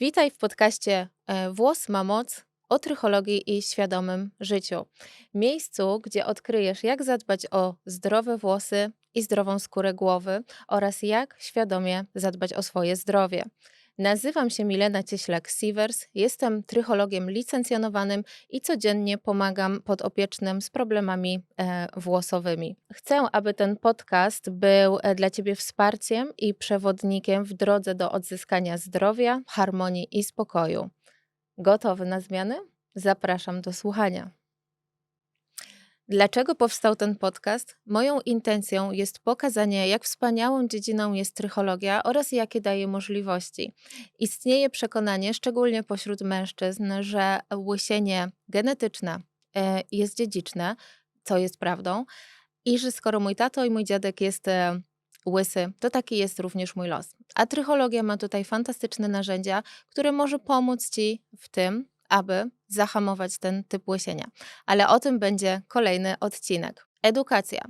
Witaj w podcaście e, Włos ma moc o trychologii i świadomym życiu. Miejscu, gdzie odkryjesz, jak zadbać o zdrowe włosy i zdrową skórę głowy oraz jak świadomie zadbać o swoje zdrowie. Nazywam się Milena Cieślak-Sievers, jestem trychologiem licencjonowanym i codziennie pomagam podopiecznym z problemami e, włosowymi. Chcę, aby ten podcast był e, dla Ciebie wsparciem i przewodnikiem w drodze do odzyskania zdrowia, harmonii i spokoju. Gotowy na zmiany? Zapraszam do słuchania. Dlaczego powstał ten podcast? Moją intencją jest pokazanie, jak wspaniałą dziedziną jest trychologia oraz jakie daje możliwości. Istnieje przekonanie, szczególnie pośród mężczyzn, że łysienie genetyczne e, jest dziedziczne, co jest prawdą, i że skoro mój tato i mój dziadek jest e, łysy, to taki jest również mój los. A trychologia ma tutaj fantastyczne narzędzia, które może pomóc Ci w tym, aby zahamować ten typ łysienia. Ale o tym będzie kolejny odcinek. Edukacja.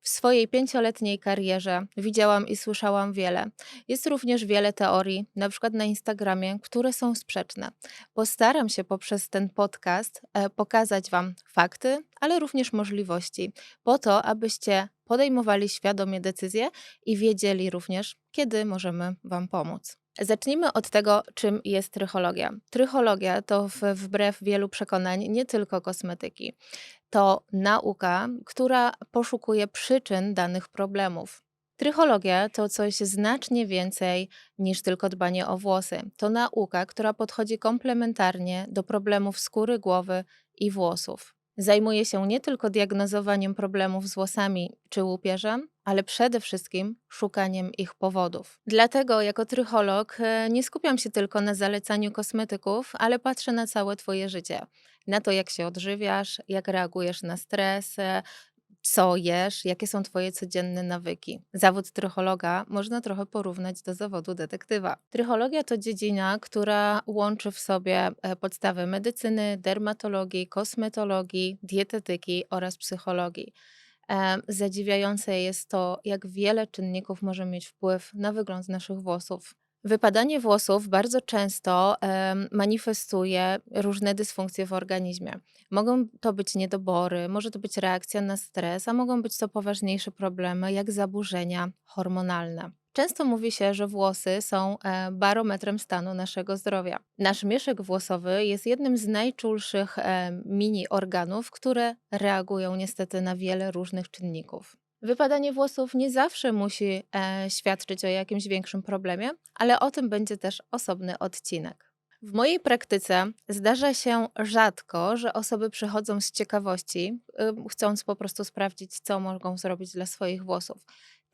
W swojej pięcioletniej karierze widziałam i słyszałam wiele. Jest również wiele teorii, na przykład na Instagramie, które są sprzeczne. Postaram się poprzez ten podcast e, pokazać Wam fakty, ale również możliwości, po to, abyście podejmowali świadomie decyzje i wiedzieli również, kiedy możemy Wam pomóc. Zacznijmy od tego, czym jest trychologia. Trychologia to wbrew wielu przekonań nie tylko kosmetyki. To nauka, która poszukuje przyczyn danych problemów. Trychologia to coś znacznie więcej niż tylko dbanie o włosy. To nauka, która podchodzi komplementarnie do problemów skóry, głowy i włosów. Zajmuje się nie tylko diagnozowaniem problemów z włosami czy łupieżem, ale przede wszystkim szukaniem ich powodów. Dlatego jako trycholog e, nie skupiam się tylko na zalecaniu kosmetyków, ale patrzę na całe Twoje życie. Na to, jak się odżywiasz, jak reagujesz na stres, e, co jesz, jakie są Twoje codzienne nawyki. Zawód trychologa można trochę porównać do zawodu detektywa. Trychologia to dziedzina, która łączy w sobie e, podstawy medycyny, dermatologii, kosmetologii, dietetyki oraz psychologii. Zadziwiające jest to, jak wiele czynników może mieć wpływ na wygląd naszych włosów. Wypadanie włosów bardzo często manifestuje różne dysfunkcje w organizmie. Mogą to być niedobory, może to być reakcja na stres, a mogą być to poważniejsze problemy, jak zaburzenia hormonalne. Często mówi się, że włosy są e, barometrem stanu naszego zdrowia. Nasz mieszek włosowy jest jednym z najczulszych e, mini organów, które reagują niestety na wiele różnych czynników. Wypadanie włosów nie zawsze musi e, świadczyć o jakimś większym problemie, ale o tym będzie też osobny odcinek. W mojej praktyce zdarza się rzadko, że osoby przychodzą z ciekawości, chcąc po prostu sprawdzić, co mogą zrobić dla swoich włosów.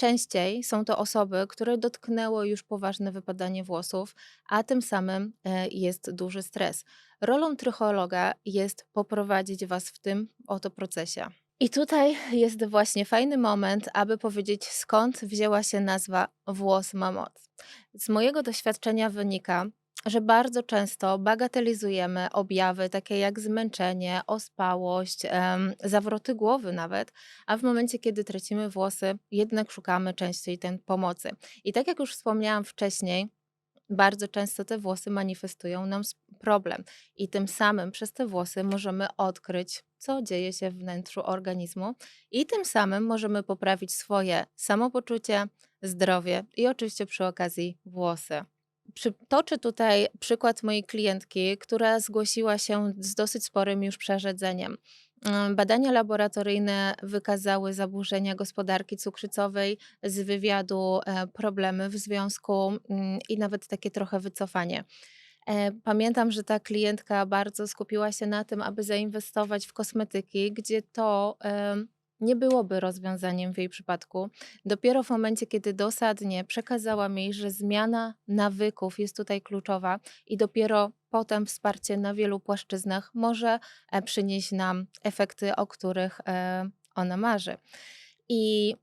Częściej są to osoby, które dotknęło już poważne wypadanie włosów, a tym samym e, jest duży stres. Rolą trychologa jest poprowadzić Was w tym oto procesie. I tutaj jest właśnie fajny moment, aby powiedzieć, skąd wzięła się nazwa włos ma moc. Z mojego doświadczenia wynika, że bardzo często bagatelizujemy objawy takie jak zmęczenie, ospałość, zawroty głowy nawet, a w momencie, kiedy tracimy włosy, jednak szukamy częściej tej pomocy. I tak jak już wspomniałam wcześniej, bardzo często te włosy manifestują nam problem i tym samym przez te włosy możemy odkryć, co dzieje się w wnętrzu organizmu i tym samym możemy poprawić swoje samopoczucie, zdrowie i oczywiście przy okazji włosy. Przytoczę tutaj przykład mojej klientki, która zgłosiła się z dosyć sporym już przerzedzeniem. Mm, badania laboratoryjne wykazały zaburzenia gospodarki cukrzycowej, z wywiadu e, problemy w związku mm, i nawet takie trochę wycofanie. E, pamiętam, że ta klientka bardzo skupiła się na tym, aby zainwestować w kosmetyki, gdzie to nie byłoby rozwiązaniem w jej przypadku. Dopiero w momencie, kiedy dosadnie przekazałam jej, że zmiana nawyków jest tutaj kluczowa i dopiero potem wsparcie na wielu płaszczyznach może e, przynieść nam efekty, o których e, ona marzy. I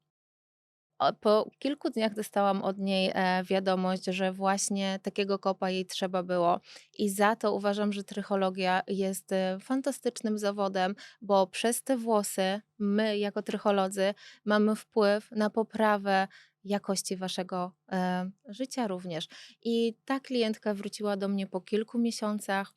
po kilku dniach dostałam od niej e, wiadomość, że właśnie takiego kopa jej trzeba było. I za to uważam, że trychologia jest e, fantastycznym zawodem, bo przez te włosy my, jako trycholodzy, mamy wpływ na poprawę jakości waszego e, życia również. I ta klientka wróciła do mnie po kilku miesiącach.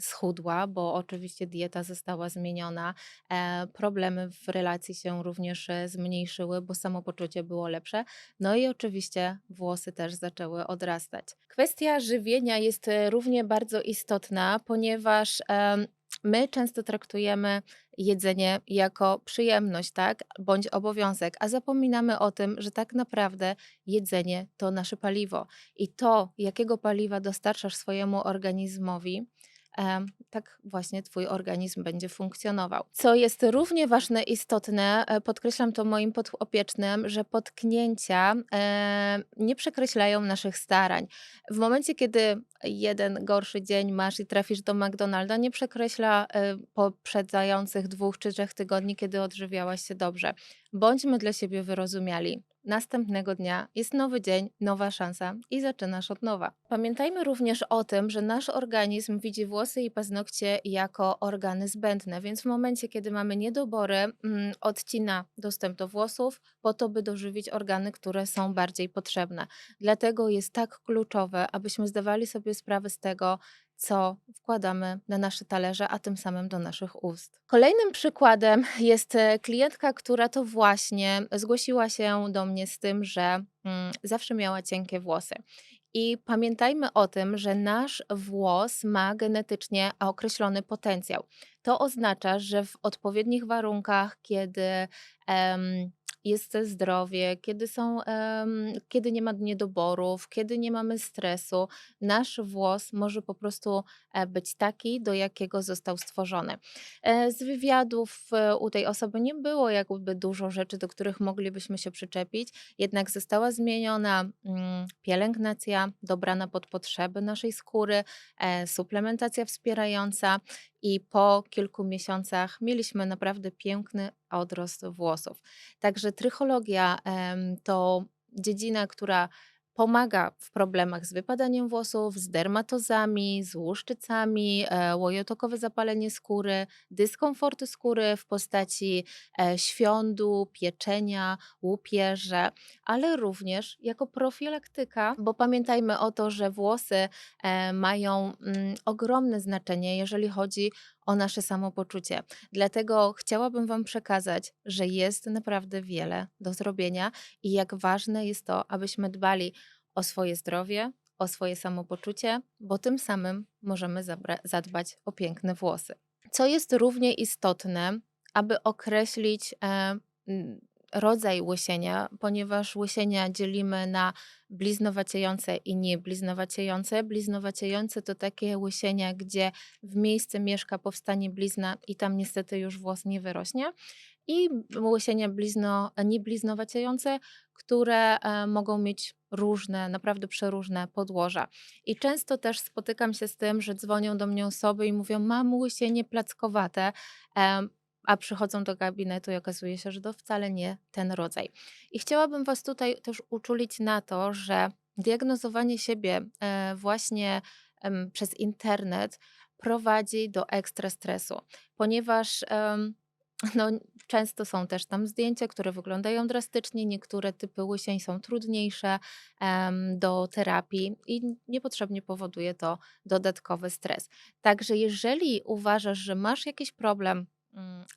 Schudła, bo oczywiście dieta została zmieniona, e, problemy w relacji się również e, zmniejszyły, bo samopoczucie było lepsze. No i oczywiście włosy też zaczęły odrastać. Kwestia żywienia jest e, równie bardzo istotna, ponieważ my często traktujemy jedzenie jako przyjemność, tak, bądź obowiązek, a zapominamy o tym, że tak naprawdę jedzenie to nasze paliwo. I to, jakiego paliwa dostarczasz swojemu organizmowi, tak właśnie Twój organizm będzie funkcjonował. Co jest równie ważne, istotne, e, podkreślam to moim podopiecznym, że potknięcia e, nie przekreślają naszych starań. W momencie, kiedy jeden gorszy dzień masz i trafisz do McDonalda, nie przekreśla e, poprzedzających dwóch czy trzech tygodni, kiedy odżywiałaś się dobrze. Bądźmy dla siebie wyrozumiali. Następnego dnia jest nowy dzień, nowa szansa i zaczynasz od nowa. Pamiętajmy również o tym, że nasz organizm widzi włosy i paznokcie jako organy zbędne, więc w momencie, kiedy mamy niedobory, mm, odcina dostęp do włosów po to, by dożywić organy, które są bardziej potrzebne. Dlatego jest tak kluczowe, abyśmy zdawali sobie sprawę z tego, co wkładamy na nasze talerze, a tym samym do naszych ust. Kolejnym przykładem jest e, klientka, która to właśnie zgłosiła się do mnie z tym, że mm, zawsze miała cienkie włosy. I pamiętajmy o tym, że nasz włos ma genetycznie określony potencjał. To oznacza, że w odpowiednich warunkach, kiedy em, jest zdrowie, kiedy, są, kiedy nie ma niedoborów, kiedy nie mamy stresu, nasz włos może po prostu e, być taki, do jakiego został stworzony. E, Z wywiadów e, u tej osoby nie było jakby dużo rzeczy, do których moglibyśmy się przyczepić, jednak została zmieniona mm, pielęgnacja dobrana pod potrzeby naszej skóry, suplementacja wspierająca i po kilku miesiącach mieliśmy naprawdę piękny odrost włosów. Także trychologia to dziedzina, która pomaga w problemach z wypadaniem włosów, z dermatozami, z łuszczycami, e, łojotokowe zapalenie skóry, dyskomforty skóry w postaci e, świądu, pieczenia, łupieże, ale również jako profilaktyka, bo pamiętajmy o to, że włosy e, mają mm, ogromne znaczenie, jeżeli chodzi o nasze samopoczucie. Dlatego chciałabym Wam przekazać, że jest naprawdę wiele do zrobienia i jak ważne jest to, abyśmy dbali o swoje zdrowie, o swoje samopoczucie, bo tym samym możemy zadbać o piękne włosy. Co jest równie istotne, aby określić e, rodzaj łysienia, ponieważ łysienia dzielimy na bliznowaciejące i niebliznowaciejące. Bliznowaciejące to takie łysienia, gdzie w miejsce mieszka powstanie blizna i tam niestety już włos nie wyrośnie. I łysienia blizno, niebliznowaciejące, które e, mogą mieć różne, naprawdę przeróżne podłoża. I często też spotykam się z tym, że dzwonią do mnie osoby i mówią: Mam łysienie plackowate. A przychodzą do gabinetu i okazuje się, że to wcale nie ten rodzaj. I chciałabym Was tutaj też uczulić na to, że diagnozowanie siebie e, właśnie przez internet prowadzi do ekstra stresu, ponieważ no, często są też tam zdjęcia, które wyglądają drastycznie, niektóre typy łysień są trudniejsze em, do terapii i niepotrzebnie powoduje to dodatkowy stres. Także jeżeli uważasz, że masz jakiś problem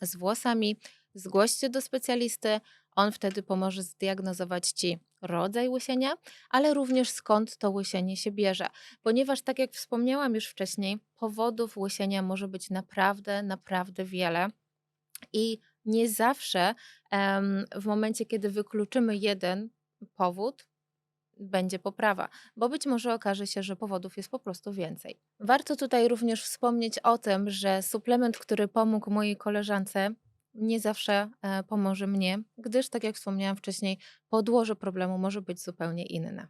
z włosami, zgłoś się do specjalisty. On wtedy pomoże zdiagnozować ci rodzaj łysienia, ale również skąd to łysienie się bierze. Ponieważ, tak jak wspomniałam już wcześniej, powodów łysienia może być naprawdę, naprawdę wiele. I nie zawsze w momencie, kiedy wykluczymy jeden powód, będzie poprawa, bo być może okaże się, że powodów jest po prostu więcej. Warto tutaj również wspomnieć o tym, że suplement, który pomógł mojej koleżance, nie zawsze e, pomoże mnie, gdyż, tak jak wspomniałam wcześniej, podłoże problemu może być zupełnie inne.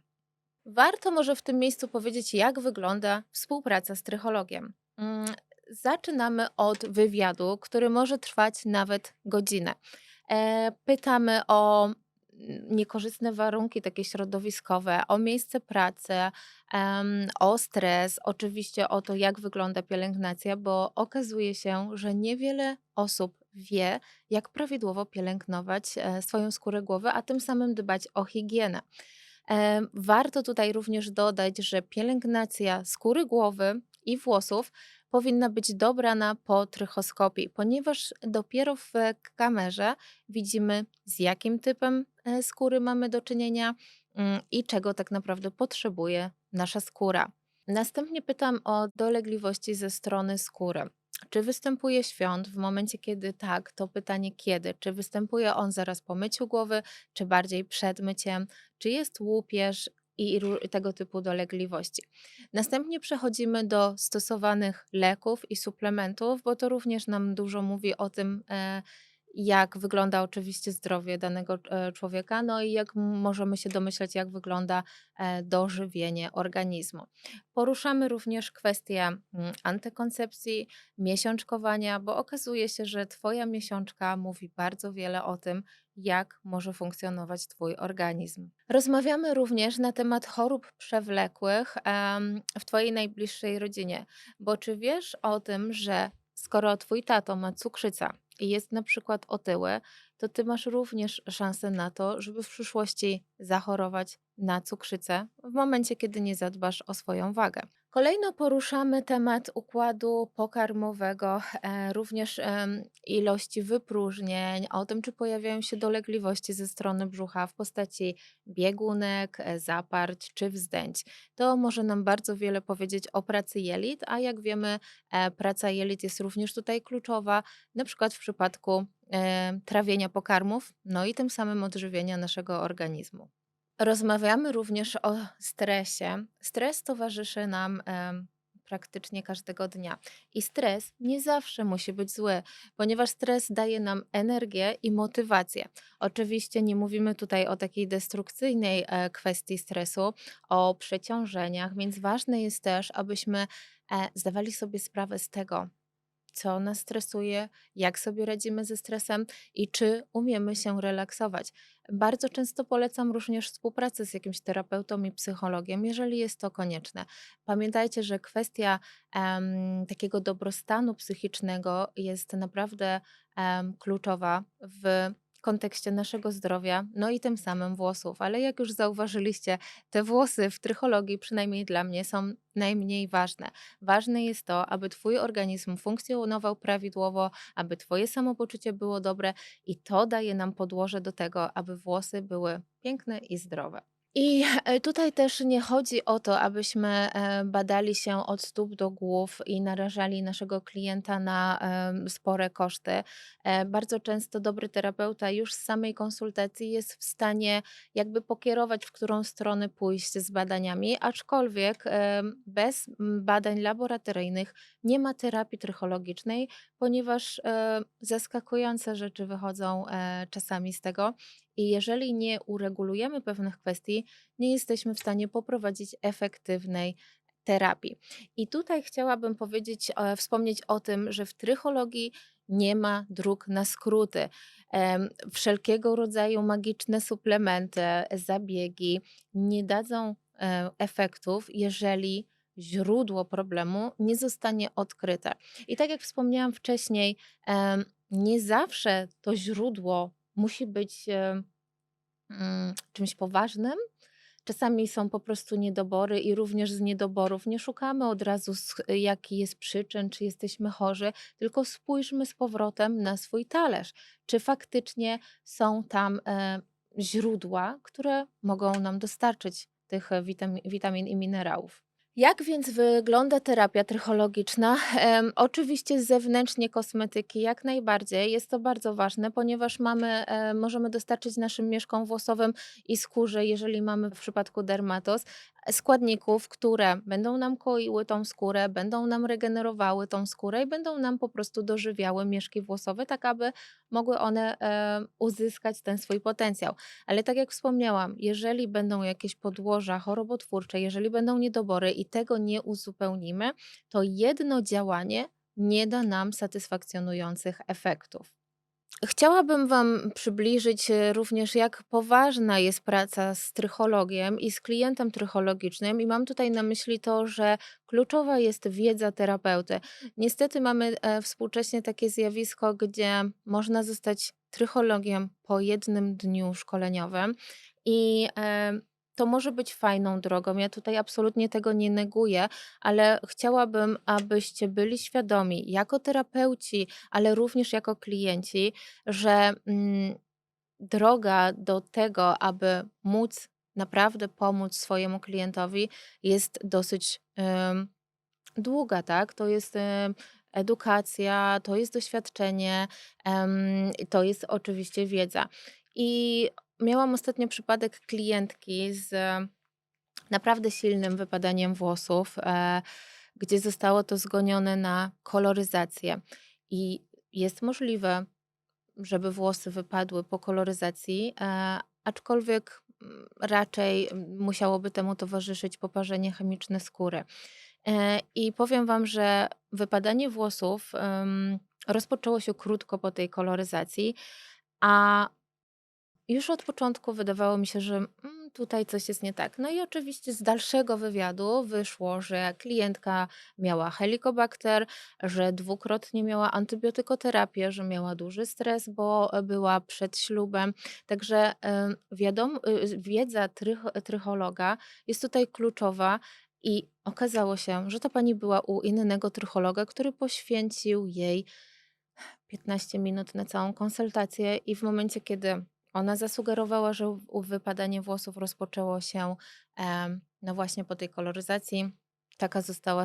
Warto może w tym miejscu powiedzieć, jak wygląda współpraca z trychologiem. Mm, Zaczynamy od wywiadu, który może trwać nawet godzinę. E, Pytamy o niekorzystne warunki takie środowiskowe, o miejsce pracy, o stres, oczywiście o to, jak wygląda pielęgnacja, bo okazuje się, że niewiele osób wie, jak prawidłowo pielęgnować e, swoją skórę głowy, a tym samym dbać o higienę. Warto tutaj również dodać, że pielęgnacja skóry głowy i włosów powinna być dobrana po trychoskopii, ponieważ dopiero w kamerze widzimy, z jakim typem e, skóry mamy do czynienia mm, i czego tak naprawdę potrzebuje nasza skóra. Następnie pytam o dolegliwości ze strony skóry. Czy występuje świąt? W momencie, kiedy tak, to pytanie kiedy? Czy występuje on zaraz po myciu głowy, czy bardziej przed myciem? Czy jest łupież i tego typu dolegliwości? Następnie przechodzimy do stosowanych leków i suplementów, bo to również nam dużo mówi o tym, e, jak wygląda oczywiście zdrowie danego e, człowieka, no i jak możemy się domyśleć, jak wygląda e, dożywienie organizmu. Poruszamy również kwestię antykoncepcji, miesiączkowania, bo okazuje się, że Twoja miesiączka mówi bardzo wiele o tym, jak może funkcjonować Twój organizm. Rozmawiamy również na temat chorób przewlekłych w Twojej najbliższej rodzinie, bo czy wiesz o tym, że skoro Twój tato ma cukrzycę i jest na przykład otyły, to Ty masz również szansę na to, żeby w przyszłości zachorować na cukrzycę w momencie, kiedy nie zadbasz o swoją wagę. Kolejno poruszamy temat układu pokarmowego, e, również ilości wypróżnień, o tym, czy pojawiają się dolegliwości ze strony brzucha w postaci biegunek, e, zaparć czy wzdęć. To może nam bardzo wiele powiedzieć o pracy jelit, a jak wiemy, e, praca jelit jest również tutaj kluczowa, na przykład w przypadku trawienia pokarmów, no i tym samym odżywienia naszego organizmu. Rozmawiamy również o stresie. Stres towarzyszy nam praktycznie każdego dnia. I stres nie zawsze musi być zły, ponieważ stres daje nam energię i motywację. Oczywiście nie mówimy tutaj o takiej destrukcyjnej e, kwestii stresu, o przeciążeniach, więc ważne jest też, abyśmy e, zdawali sobie sprawę z tego, co nas stresuje, jak sobie radzimy ze stresem i czy umiemy się relaksować. Bardzo często polecam również współpracę z jakimś terapeutą i psychologiem, jeżeli jest to konieczne. Pamiętajcie, że kwestia em, takiego dobrostanu psychicznego jest naprawdę em, kluczowa w kontekście naszego zdrowia, no i tym samym włosów. Ale jak już zauważyliście, te włosy w trychologii, przynajmniej dla mnie, są najmniej ważne. Ważne jest to, aby Twój organizm funkcjonował prawidłowo, aby Twoje samopoczucie było dobre i to daje nam podłoże do tego, aby włosy były piękne i zdrowe. I e, tutaj też nie chodzi o to, abyśmy e, badali się od stóp do głów i narażali naszego klienta na spore koszty. E, Bardzo często dobry terapeuta już z samej konsultacji jest w stanie jakby pokierować, w którą stronę pójść z badaniami, aczkolwiek bez badań laboratoryjnych nie ma terapii trychologicznej, ponieważ zaskakujące rzeczy wychodzą czasami z tego. I jeżeli nie uregulujemy pewnych kwestii, nie jesteśmy w stanie poprowadzić efektywnej terapii. I tutaj chciałabym powiedzieć, e, wspomnieć o tym, że w trychologii nie ma dróg na skróty. Wszelkiego rodzaju magiczne suplementy, zabiegi nie dadzą e, efektów, jeżeli źródło problemu nie zostanie odkryte. I tak jak wspomniałam wcześniej, nie zawsze to źródło musi być mm, czymś poważnym. Czasami są po prostu niedobory i również z niedoborów nie szukamy od razu, sch- jaki jest przyczyn, czy jesteśmy chorzy, tylko spójrzmy z powrotem na swój talerz. Czy faktycznie są tam e, źródła, które mogą nam dostarczyć tych e, witamin, witamin i minerałów. Jak więc wygląda terapia trychologiczna? Em, oczywiście zewnętrznie kosmetyki jak najbardziej. Jest to bardzo ważne, ponieważ mamy, możemy dostarczyć naszym mieszkom włosowym i skórze, jeżeli mamy w przypadku dermatos, składników, które będą nam koiły tą skórę, będą nam regenerowały tą skórę i będą nam po prostu dożywiały mieszki włosowe, tak aby mogły one e, uzyskać ten swój potencjał. Ale tak jak wspomniałam, jeżeli będą jakieś podłoża chorobotwórcze, jeżeli będą niedobory i tego nie uzupełnimy, to jedno działanie nie da nam satysfakcjonujących efektów. Chciałabym Wam przybliżyć, e, również jak poważna jest praca z trychologiem i z klientem trychologicznym i mam tutaj na myśli to, że kluczowa jest wiedza terapeuty. Niestety mamy, e, współcześnie takie zjawisko, gdzie można zostać trychologiem po jednym dniu szkoleniowym i, e, to może być fajną drogą. Ja tutaj absolutnie tego nie neguję, ale chciałabym, abyście byli świadomi jako terapeuci, ale również jako klienci, że, mm, droga do tego, aby móc naprawdę pomóc swojemu klientowi jest dosyć, ym, długa, tak. To jest, em, edukacja, to jest doświadczenie, to jest oczywiście wiedza. I miałam ostatnio przypadek klientki z naprawdę silnym wypadaniem włosów, e, gdzie zostało to zgonione na koloryzację. I jest możliwe, żeby włosy wypadły po koloryzacji, e, aczkolwiek, mm, raczej musiałoby temu towarzyszyć poparzenie chemiczne skóry. E, I powiem Wam, że wypadanie włosów, rozpoczęło się krótko po tej koloryzacji, a już od początku wydawało mi się, że, mm, tutaj coś jest nie tak. No i oczywiście z dalszego wywiadu wyszło, że klientka miała helikobakter, że dwukrotnie miała antybiotykoterapię, że miała duży stres, bo, e, była przed ślubem. Także, em, wiadom y, wiedza trych trychologa jest tutaj kluczowa i okazało się, że ta pani była u innego trychologa, który poświęcił jej 15 minut na całą konsultację i w momencie, kiedy ona zasugerowała, że wypadanie włosów rozpoczęło się, no właśnie po tej koloryzacji. Taka została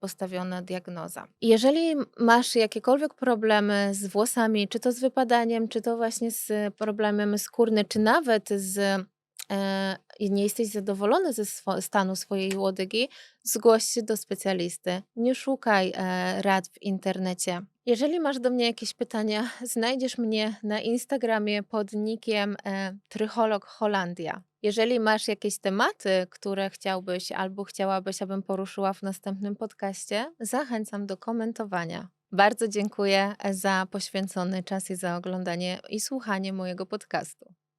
postawiona diagnoza. Jeżeli masz jakiekolwiek problemy z włosami, czy to z wypadaniem, czy to właśnie z problemem skórny, czy nawet z i nie jesteś zadowolony ze swo stanu swojej łodygi, zgłoś się do specjalisty. Nie szukaj, e, rad w internecie. Jeżeli masz do mnie jakieś pytania, znajdziesz mnie na Instagramie pod nickiem, e, Trycholog Holandia. Jeżeli masz jakieś tematy, które chciałbyś albo chciałabyś, abym poruszyła w następnym podcaście, zachęcam do komentowania. Bardzo dziękuję, e, za poświęcony czas i za oglądanie i słuchanie mojego podcastu.